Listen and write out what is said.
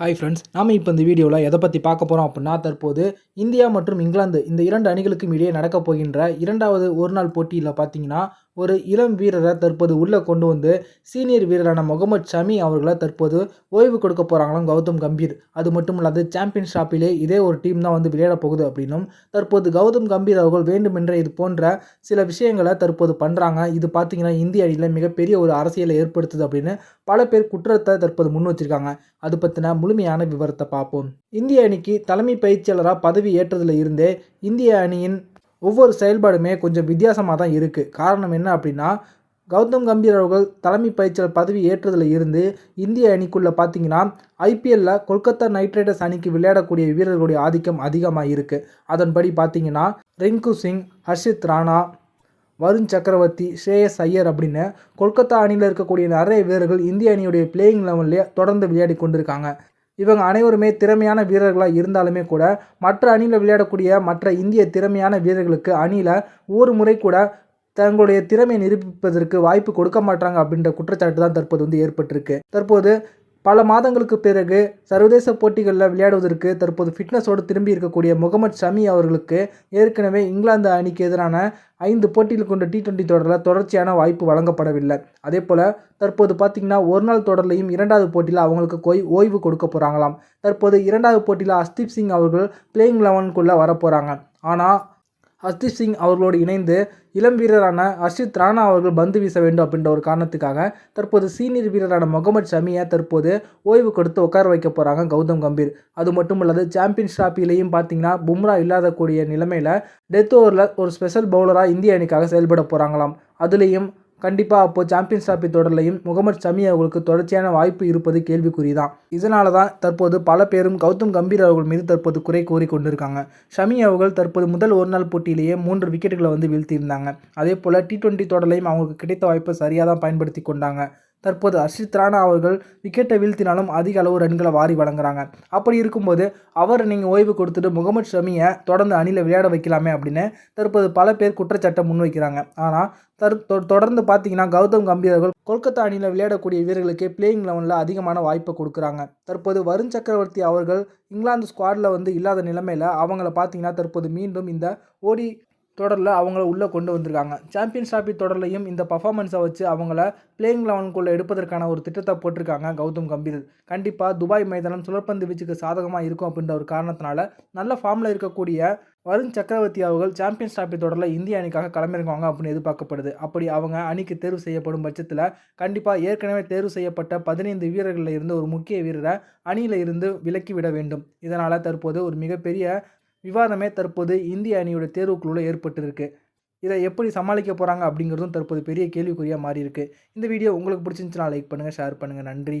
Hi friends நாம் இப்போ இந்த வீடியோவில் எதை பற்றி பார்க்க போகிறோம் அப்படின்னா தற்போது இந்தியா மற்றும் இங்கிலாந்து இந்த இரண்டு அணிகளுக்கும் இடையே நடக்கப் போகின்ற இரண்டாவது ஒரு நாள் போட்டியில் பார்த்தீங்கன்னா ஒரு இளம் வீரரை தற்போது உள்ளே கொண்டு வந்து சீனியர் வீரரான முகமது ஷமி அவர்களை தற்போது ஓய்வு கொடுக்க போகிறாங்களாம் கௌதம் கம்பீர். அது மட்டும் இல்லாது சாம்பியன் ஷாப்பிலே இதே ஒரு டீம் தான் வந்து விளையாட போகுது அப்படின்னும் தற்போது கௌதம் கம்பீர் அவர்கள் வேண்டுமென்ற இது போன்ற சில விஷயங்களை தற்போது பண்ணுறாங்க இது பார்த்திங்கன்னா இந்திய அணியில் மிகப்பெரிய ஒரு அரசியலை ஏற்படுத்துது அப்படின்னு பல பேர் குற்றத்தை தற்போது முன் வச்சிருக்காங்க. அது பற்றின முழுமையான விவரத்தை பார்ப்போம். இந்திய அணிக்கு தலைமை பயிற்சியாளராக பதவி ஏற்றதில் இருந்தே இந்திய அணியின் ஒவ்வொரு செயல்பாடுமே கொஞ்சம் வித்தியாசமாக தான் இருக்குது காரணம் என்ன அப்படின்னா கௌதம் கம்பீர் அவர்கள் தலைமை பயிற்சியாளர் பதவி ஏற்றதில் இருந்து இந்திய அணிக்குள்ளே பார்த்தீங்கன்னா ஐபிஎல்ல கொல்கத்தா நைட் ரைடர்ஸ் அணிக்கு விளையாடக்கூடிய வீரர்களுடைய ஆதிக்கம் அதிகமாக இருக்குது அதன்படி பார்த்தீங்கன்னா ரிங்கு சிங் ஹர்ஷித் ராணா வருண் சக்கரவர்த்தி ஸ்ரேயஸ் ஐயர் அப்படின்னு கொல்கத்தா அணியில் இருக்கக்கூடிய நிறைய வீரர்கள் இந்திய அணியுடைய பிளேயிங் லெவல்லே தொடர்ந்து விளையாடி கொண்டிருக்காங்க. இவங்க அனைவருமே திறமையான வீரர்களாக இருந்தாலுமே கூட மற்ற அணியில் விளையாடக்கூடிய மற்ற இந்திய திறமையான வீரர்களுக்கு அணியில் ஒரு முறை கூட தங்களுடைய திறமையை நிரூபிப்பதற்கு வாய்ப்பு கொடுக்க மாட்டாங்க அப்படின்ற குற்றச்சாட்டு தான் தற்போது வந்து ஏற்பட்டிருக்கு. தற்போது பல மாதங்களுக்கு பிறகு சர்வதேச போட்டிகளில் விளையாடுவதற்கு தற்போது ஃபிட்னஸோடு திரும்பி இருக்கக்கூடிய முகமது ஷமி அவர்களுக்கு ஏற்கனவே இங்கிலாந்து அணிக்கு எதிரான ஐந்து போட்டிகள் கொண்ட டி டுவெண்ட்டி தொடரில் தொடர்ச்சியான வாய்ப்பு வழங்கப்படவில்லை. அதே போல் தற்போது பார்த்திங்கன்னா ஒரு நாள் தொடர்லையும் இரண்டாவது போட்டியில் அவங்களுக்கு போய் ஓய்வு கொடுக்க போகிறாங்களாம் தற்போது இரண்டாவது போட்டியில் அஸ்தீப் சிங் அவர்கள் பிளேயிங் லெவனுக்குள்ளே வரப்போகிறாங்க ஆனால் ஹர்ஷித் சிங் அவர்களோடு இணைந்து இளம் வீரரான ஹர்ஷித் ராணா அவர்கள் பந்து வீச வேண்டும் அப்படின்ற ஒரு காரணத்துக்காக தற்போது சீனியர் வீரரான முகமது ஷமியை தற்போது ஓய்வு கொடுத்து உட்கார வைக்க போகிறாங்க கௌதம் கம்பீர். அது மட்டும் இல்லாது சாம்பியன்ஸ் ட்ராஃபிலையும் பார்த்தீங்கன்னா பும்ரா இல்லாத கூடிய நிலைமையில் டெத் ஓவரில் ஒரு ஸ்பெஷல் பவுலராக இந்திய அணிக்காக செயல்பட போகிறாங்களாம் அதுலேயும் கண்டிப்பாக அப்போது சாம்பியன்ஸ் டிராபி தொடர்லையும் முகமது ஷமி அவர்களுக்கு தொடர்ச்சியான வாய்ப்பு இருப்பது கேள்விக்குறி தான் இதனால தான் தற்போது பல பேரும் கௌதம் கம்பீர் அவர்கள் மீது தற்போது குறை கூறி கொண்டிருக்காங்க. ஷமி அவர்கள் தற்போது முதல் ஒரு நாள் போட்டியிலேயே மூன்று விக்கெட்டுகளை வந்து வீழ்த்தியிருந்தாங்க. அதே போல் டி டுவெண்ட்டி தொடர்லையும் அவங்களுக்கு கிடைத்த வாய்ப்பை சரியாக தான் பயன்படுத்தி கொண்டாங்க. தற்போது ஹர்ஷித் ராணா அவர்கள் விக்கெட்டை வீழ்த்தினாலும் அதிக அளவு ரன்களை வாரி வழங்குறாங்க. அப்படி இருக்கும்போது அவர் நீங்கள் ஓய்வு கொடுத்துட்டு முகமது ஷமியை தொடர்ந்து அணியில் விளையாட வைக்கலாமே அப்படின்னு தற்போது பல பேர் குற்றச்சாட்டை முன்வைக்கிறாங்க. ஆனால் தர் தொடர்ந்து பார்த்தீங்கன்னா கௌதம் கம்பீர் அவர்கள் கொல்கத்தா அணியில் விளையாடக்கூடிய வீரர்களுக்கு பிளேயிங் லெவனில் அதிகமான வாய்ப்பை கொடுக்குறாங்க. தற்போது வருண் சக்கரவர்த்தி அவர்கள் இங்கிலாந்து ஸ்குவாடில் வந்து இல்லாத நிலைமையில் அவங்கள பார்த்தீங்கன்னா தற்போது மீண்டும் இந்த ஓடி தொடரில் அவங்கள உள்ளே கொண்டு வந்திருக்காங்க. சாம்பியன்ஸ் டிராஃபி தொடர்லையும் இந்த பர்ஃபார்மன்ஸை வச்சு அவங்கள பிளேயிங் லெவனுக்குள்ளே எடுப்பதற்கான ஒரு திட்டத்தை போட்டிருக்காங்க கௌதம் கம்பீர். கண்டிப்பாக துபாய் மைதானம் சுழற்பந்து வீச்சுக்கு சாதகமாக இருக்கும் அப்படின்ற ஒரு காரணத்தினால நல்ல ஃபார்மில் இருக்கக்கூடிய வருண் சக்கரவர்த்தி அவர்கள் சாம்பியன்ஸ் டிராஃபி தொடரில் இந்திய அணிக்காக களமிறங்குவாங்க அப்படின்னு எதிர்பார்க்கப்படுது. அப்படி அவங்க அணிக்கு தேர்வு செய்யப்படும் பட்சத்தில் கண்டிப்பாக ஏற்கனவே தேர்வு செய்யப்பட்ட பதினைந்து வீரர்களில் இருந்து ஒரு முக்கிய வீரரை அணியில் இருந்து விலக்கி விட வேண்டும். இதனால் தற்போது ஒரு மிகப்பெரிய விவாதமே தற்போது இந்திய அணியோட தேர்வுக்குள்ள ஏற்பட்டிருக்கு. இதை எப்படி சமாளிக்க போகிறாங்க அப்படிங்கிறதும் தற்போது பெரிய கேள்விக்குறியாக மாறிருக்கு இந்த வீடியோ உங்களுக்கு பிடிச்சிருந்துச்சுன்னா லைக் பண்ணுங்கள் ஷேர் பண்ணுங்கள் நன்றி.